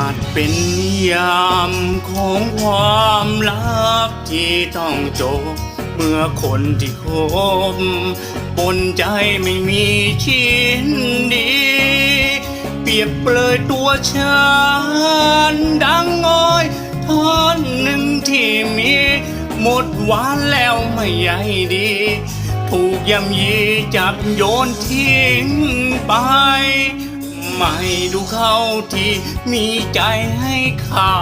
าจเป็นนิยามของความรักที่ต้องจบ เมื่อคนที่คบปนใจไม่มีชิ้นดี เปรียบเปรยตัวฉันดังอ้อยท่อนหนึ่งที่มี หมดหวานแล้วไม่ใยดี ถูกยำยีจับโยนทิ้งไป ไม่ดูเขาที่มีใจให้เขา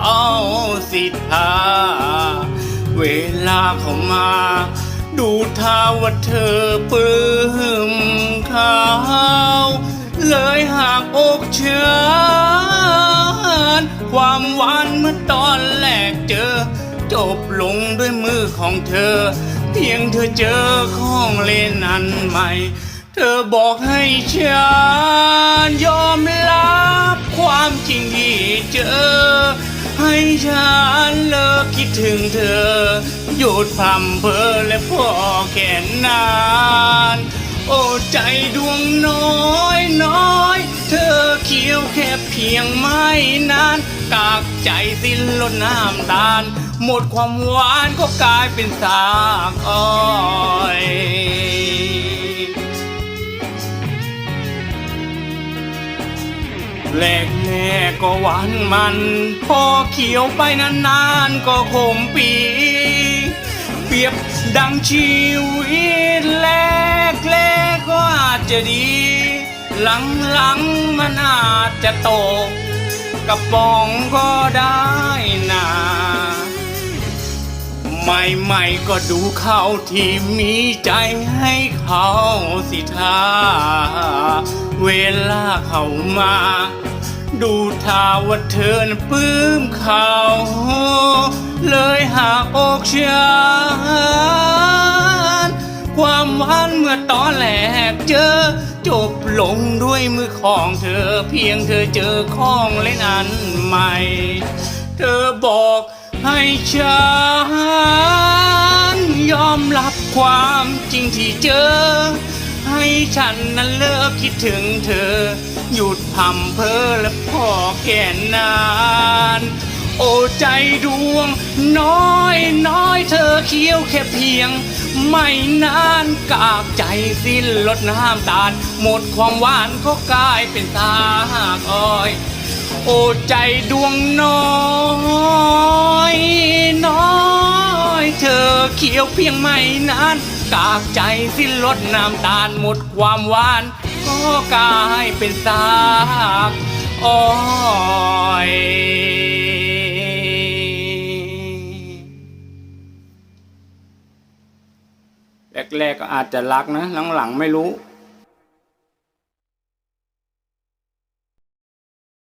สิทธา เวลาเขามา ดูท่าว่าเธอปลื้มเขาเลยหากอกเชิญความหวานเมื่อตอนแรกเจอ จบลงด้วยมือของเธอ เพียงเธอเจอของเล่นอันใหม่ เธอบอกให้ฉันยอมรับความจริงที่เจอ ให้ฉันเลิกคิดถึงเธอ หยุดพรำเพอและพ่อแค่นาน โอ้ใจดวงน้อยน้อย เธอเคี้ยวแค่เพียงไม่นาน กากใจสิ้นล้นน้ำตาล หมดความหวานก็กลายเป็นสากอ้อย แรกแน่ก็หวานมัน พอเขียวไปนานๆก็ขมปี เปรียบดังชีวิตแรกแรกก็อาจจะดี หลังหลังๆมันอาจจะตกกระป๋องก็ ใหม่ๆก็ดูเขาที่มีใจให้เขาสิท่าเวลาเขามา ดูท่าว่าเธอนปลื้มเขา เลยหากอกฉันความหวานเมื่อตอนแรกเจอ จบลงด้วยมือของเธอเพียงเธอเจอของเล่นอันใหม่ เธอบอก ให้ฉันยอมรับความจริงที่เจอ ให้ฉันนั้นเลิกคิดถึงเธอ หยุดพำเพอและพอแค่นาน โอ้ใจดวง น้อยน้อยเธอเคี้ยวแค่เพียง ไม่นานกากใจสิ้นลดน้ำตาล หมดความหวานก็กลายเป็นตาหากอ้อย โอ้ใจดวงน้อย เขียวเพียงไม่นาน กากใจสิ้นลดน้ำตาลหมดความหวาน ก็กลายเป็นซากอ้อยแรกๆก็อาจจะรักนะหลังๆไม่รู้